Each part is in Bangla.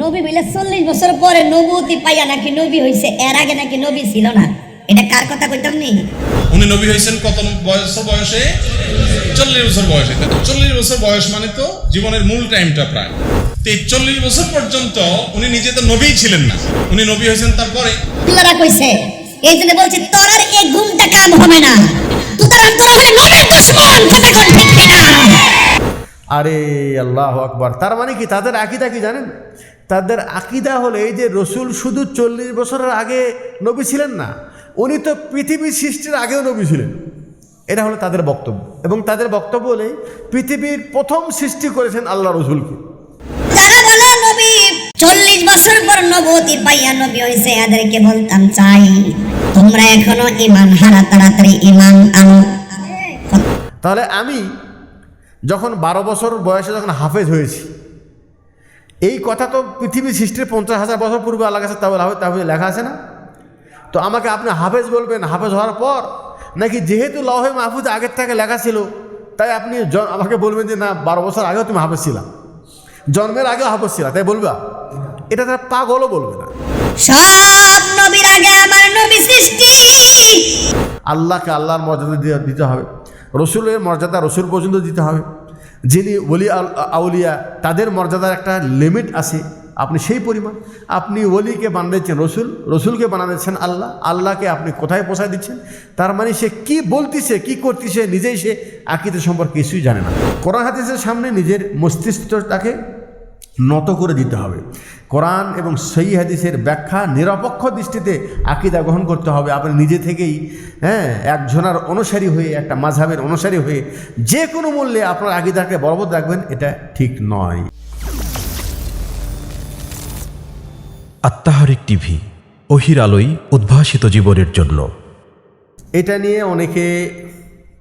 নবী বলে চল্লিশ বছর পরে নবুতি পাইয়া নাকি নবী হইছে এর আগে নাকি নবী ছিল না। এটা কার কথা কইতাম নি? উনি নবী হয়েছেন কত বয়স বয়সে? চল্লিশ বছর বয়সে। চল্লিশ বছর বয়স মানে তো জীবনের মূল টাইমটা প্রায়। তো এই চল্লিশ বছর পর্যন্ত উনি নিজে তো নবীই ছিলেন না। উনি নবী হয়েছেন তারপরে? আল্লাহরা কইছে এই জন্য বলছে তোর আর এই ঘুমটা কাম হবে না। তোরা তোরা হলে নবীর দুশ্মন কথা কোন ঠিক কিনা আরে আল্লাহ আকবার। তার মানে কি তাদের আকিদা কি জানেন? তাদের আকিদা হলো এই যে রসুল শুধু চল্লিশ বছরের আগে নবী ছিলেন না উনি তো পৃথিবী সৃষ্টির আগেও নবী ছিলেন। এটা হলো তাদের বক্তব্য। এবং তাদের বক্তব্য হলে পৃথিবীর প্রথম সৃষ্টি করেছেন আল্লাহ রসুলকে। যারা বলে নবী চল্লিশ বছর পর নবতী পাইয়া নবী হয়েছে এদেরকে বলতাম চাই তোমরা এখনও ইমান হারা তাড়াতাড়ি ইমান আনো। তাহলে আমি যখন বারো বছর বয়সে যখন হাফেজ হয়েছি এই কথা তো পৃথিবী সৃষ্টির পঞ্চাশ হাজার বছর পূর্বে আল্লাহ কাছে তাহলে তাহলে লেখা আছে না? তো আমাকে আপনি হাফেজ বলবেন হাফেজ হওয়ার পর নাকি যেহেতু লহে মাহফুজ আগের থেকে লেখা ছিল তাই আপনি আমাকে বলবেন যে না বারো বছর আগেও তুমি হাফেজ ছিলাম জন্মের আগেও হাফেজ ছিলাম তাই বলবা? এটা তারা পাগলও বলবে না। সব নবীর আগে আমার নবী সৃষ্টি। আল্লাহকে আল্লাহর মর্যাদা দিতে হবে। রসুলের মর্যাদা রসুল পর্যন্ত দিতে হবে। যিনি ওলি আউলিয়া, তাদের মর্যাদার একটা লিমিট আছে। আপনি সেই পরিমাণ। আপনি ওলিকে বানাচ্ছেন রসুল, রসুলকে বানাচ্ছেন আল্লাহ, আল্লাহকে আপনি কোথায় পোষায় দিচ্ছেন? তার মানে সে কি বলতিছে, কি করতেছে, নিজেই সে আকিতে সম্পর্কে কিছুই জানে না। কোরআন হাদিসের সামনে নিজের মস্তিষ্কটাকে নত করে দিতে হবে। কোরআন এবং সই হাদিসের ব্যাখ্যা নিরপেক্ষ দৃষ্টিতে আকিদা গ্রহণ করতে হবে। আপনি নিজে থেকেই হ্যাঁ একজনার অনুসারী হয়ে একটা মাঝহাবের অনুসারী হয়ে যে কোনো মূল্যে আপনার আকিদাকে বলবৎ রাখবেন এটা ঠিক নয়। আত্মাহারিক টিভি অহির আলোয় উদ্ভাসিত জীবনের জন্য। এটা নিয়ে অনেকে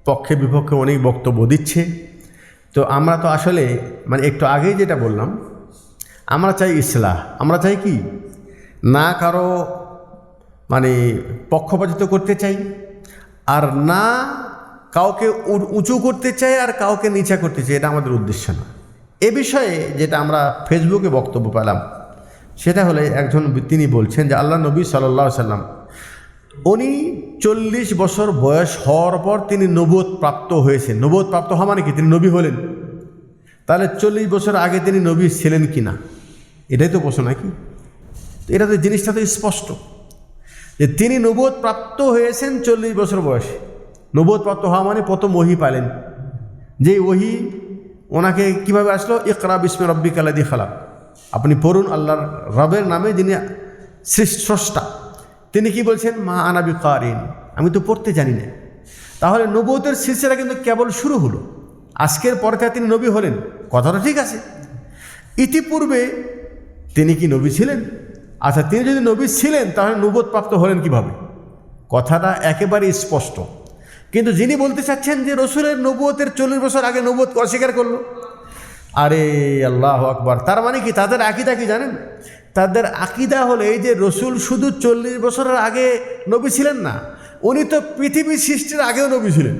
পক্ষে বিপক্ষে অনেক বক্তব্য দিচ্ছে। তো আমরা তো আসলে মানে একটু আগেই যেটা বললাম আমরা চাই ইসলাহ। আমরা চাই কি? না কারও মানে পক্ষপাতিত করতে চাই, আর না কাউকে উঁচু করতে চাই আর কাউকে নিচা করতে চাই, এটা আমাদের উদ্দেশ্য না। এ বিষয়ে যেটা আমরা ফেসবুকে বক্তব্য পেলাম, সেটা হলে একজন তিনি বলছেন যে আল্লাহ নবী সাল্লাহ সাল্লাম, উনি চল্লিশ বছর বয়স হওয়ার পর তিনি নবোধ প্রাপ্ত হয়েছেন। নবোধ প্রাপ্ত হওয়া মানে কি? তিনি নবী হলেন। তাহলে চল্লিশ বছর আগে তিনি নবী ছিলেন কি না এটাই তো প্রশ্ন, নাকি? এটা তো জিনিসটা তো স্পষ্ট যে তিনি নবোধ প্রাপ্ত হয়েছেন চল্লিশ বছর বয়সে। নবোধ প্রাপ্ত হওয়া মানে প্রথম ওহি পালেন। যে ওহি ওনাকে কীভাবে আসলো? ইকরা বিস্মে রব্বি কালাদি খালাক। আপনি পড়ুন আল্লাহর রবের নামে যিনি স্রষ্টা। তিনি কি বলছেন? মা আনাবি কারিন আমি তো পড়তে জানি না। তাহলে নবতের সিলসিলা কিন্তু কেবল শুরু হলো। আজকের পরে থেকে তিনি নবী হলেন। কথাটা ঠিক আছে। ইতিপূর্বে তিনি কি নবী ছিলেন? আচ্ছা তিনি যদি নবী ছিলেন, তাহলে প্রাপ্ত হলেন কীভাবে? কথাটা একেবারে স্পষ্ট। কিন্তু যিনি বলতে চাচ্ছেন যে রসুলের নবুয়তের চল্লিশ বছর আগে নবুয়ত অস্বীকার করল? আরে আল্লাহ আকবার। তার মানে কি? তাদের আকিদা কি জানেন? তাদের আকিদা হলে এই যে রসুল শুধু চল্লিশ বছরের আগে নবী ছিলেন না, উনি তো পৃথিবী সৃষ্টির আগেও নবী ছিলেন।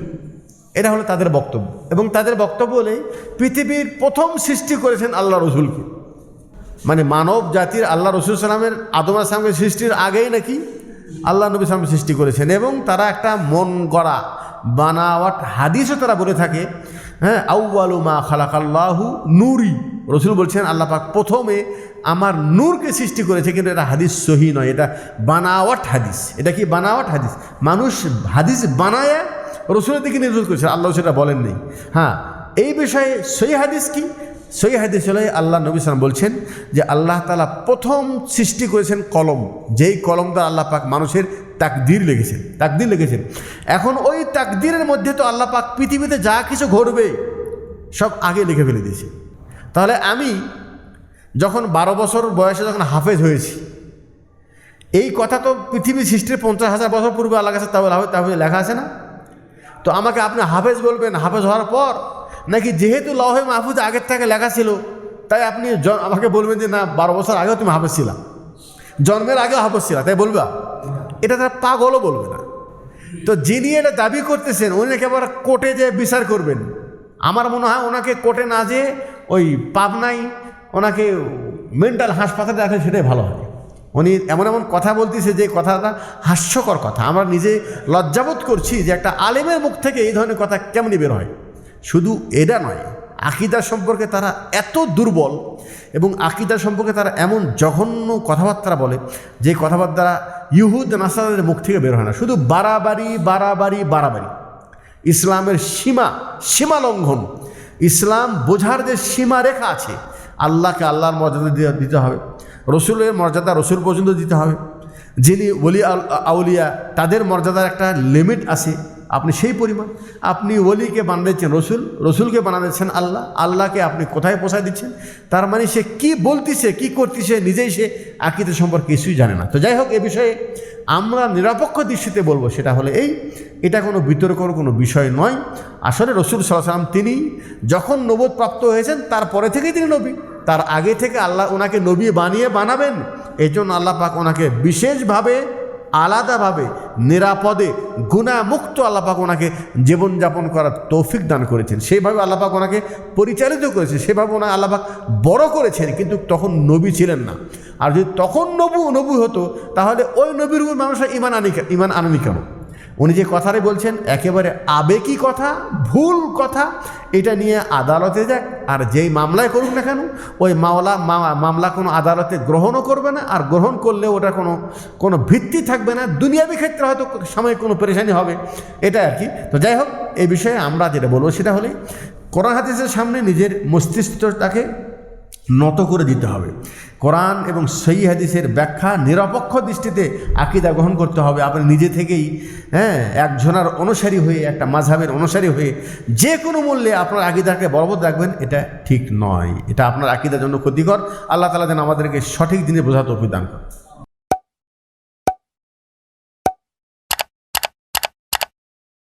এটা হলো তাদের বক্তব্য। এবং তাদের বক্তব্য হলে পৃথিবীর প্রথম সৃষ্টি করেছেন আল্লাহ রসুলকে। মানে মানব জাতির আল্লাহ রসুল সালামের আদম আসলামের সৃষ্টির আগেই নাকি আল্লাহ নবী সালাম সৃষ্টি করেছেন এবং তারা একটা মন গড়া, বানাওয়াট হাদিসও তারা বলে থাকে হ্যাঁ আউ্বালু মা খালাকাল্লাহু নুরি। রসুল বলছেন, আল্লাহ পাক প্রথমে আমার নূরকে সৃষ্টি করেছে, কিন্তু এটা হাদিস সহি নয়, এটা বানাওয়াট হাদিস। এটা কি বানাওয়াট হাদিস? মানুষ হাদিস বানায়, রসুলের দিকে নির্ভর করেছে, আল্লাহ সেটা বলেন নেই হ্যাঁ এই বিষয়ে সহি হাদিস কি? সহি হাদিস হলে আল্লাহ নবী সালাম বলছেন যে আল্লাহ তালা প্রথম সৃষ্টি করেছেন কলম। যেই কলম দ্বারা আল্লাহ পাক মানুষের তাকদির লেগেছেন তাকদির লেগেছেন এখন ওই তাকদিরের মধ্যে তো আল্লাহ পাক পৃথিবীতে যা কিছু ঘটবে, সব আগে লিখে ফেলে দিয়েছে। তাহলে আমি যখন বারো বছর বয়সে যখন হাফেজ হয়েছি, এই কথা তো পৃথিবী সৃষ্টির পঞ্চাশ হাজার বছর পূর্বে আল্লাহ কাছে তাহলে তাহলে লেখা আছে না? তো আমাকে আপনি হাফেজ বলবেন, হাফেজ হওয়ার পর নাকি যেহেতু লহে মাহফুজ আগের থেকে লেখা ছিল, তাই আপনি আমাকে বলবেন যে, না, বারো বছর আগেও তুমি হাফেজ ছিলা। জন্মের আগেও হাফেজ ছিলা, তাই বলবা? এটা তারা পাগলও বলবে না। তো যিনি এটা দাবি করতেছেন, উনি নাকি আবার কোর্টে যে বিচার করবেন। আমার মনে হয় ওনাকে কোর্টে না যেয়ে ওই পাবনাই ওনাকে মেন্টাল হাসপাতালে রাখলে সেটাই ভালো হয়। উনি এমন এমন কথা বলতেছে যে কথাটা হাস্যকর কথা। আমরা নিজে লজ্জাবোধ করছি যে একটা আলেমের মুখ থেকে এই ধরনের কথা কেমনি বের হয়। শুধু এটা নয়, আকিদা সম্পর্কে তারা এত দুর্বল এবং আকিদা সম্পর্কে তারা এমন জঘন্য কথাবার্তা বলে যে কথাবার্তা ইহুদ নাসাদের মুখ থেকে বের হয় না। শুধু বাড়াবাড়ি বাড়াবাড়ি বাড়াবাড়ি। ইসলামের সীমা সীমা লঙ্ঘন। ইসলাম বোঝার যে সীমা রেখা আছে, আল্লাহকে আল্লাহর মর্যাদা দিতে হবে, রসুলের মর্যাদা রসুল পর্যন্ত দিতে হবে। যিনি ওলি আউলিয়া, তাদের মর্যাদার একটা লিমিট আছে। আপনি সেই পরিমাণ। আপনি ওলিকে বানাচ্ছেন রসুল, রসুলকে বানাচ্ছেন আল্লাহ, আল্লাহকে আপনি কোথায় পোষায় দিচ্ছেন? তার মানে সে কি বলতিছে, কি করতেছে, নিজেই সে আকিদের সম্পর্কে কিছুই জানে না। তো যাই হোক, এ বিষয়ে আমরা নিরপেক্ষ দৃষ্টিতে বলব, সেটা হলে এই, এটা কোনো বিতর্কর কোনো বিষয় নয়। আসলে রসুল সাল্লাম তিনি যখন নবোধ প্রাপ্ত হয়েছেন তারপরে থেকেই তিনি নবী। তার আগে থেকে আল্লাহ ওনাকে নবী বানিয়ে বানাবেন। এই জন্য আল্লাহ পাক ওনাকে বিশেষভাবে আলাদাভাবে, নিরাপদে গুণামুক্ত আল্লাপাক ওনাকে জীবনযাপন করার তৌফিক দান করেছেন। সেইভাবে আল্লাপাক ওনাকে পরিচালিত করেছে সেভাবে ওনার আল্লাপাক বড় করেছেন। কিন্তু তখন নবী ছিলেন না। আর যদি তখন নবু নবু হতো, তাহলে ওই নবীর উপর মানুষের ইমান আনি ইমান আনানি কেন? উনি যে কথাটা বলছেন, একেবারে আবেগী কথা, ভুল কথা, এটা নিয়ে আদালতে যাক আর যেই মামলায় করুক না কেন, ওই মামলা মামলা কোনো আদালতে গ্রহণও করবে না, আর গ্রহণ করলে ওটা কোনো কোনো ভিত্তি থাকবে না। দুনিয়াবি ক্ষেত্রে হয়তো সাময়িক কোনো পরেশানি হবে, এটা আর কি। তো যাই হোক, এই বিষয়ে আমরা যেটা বলব সেটা হলে, কোরআন হাদিসের সামনে নিজের মস্তিষ্কটাকে নত করে দিতে হবে। কোরআন এবং সেই হাদিসের ব্যাখ্যা নিরপেক্ষ দৃষ্টিতে আকিদা গ্রহণ করতে হবে। আপনি নিজে থেকেই হ্যাঁ একজনার অনুসারী হয়ে, একটা মাঝাবের অনুসারী হয়ে যে কোনো মূল্যে আপনার আকিদাকে বলবৎ রাখবেন, এটা ঠিক নয়। এটা আপনার আকিদার জন্য ক্ষতিকর। আল্লাহ তালা যেন আমাদেরকে সঠিক দিনে বোঝাতে অভিদান করে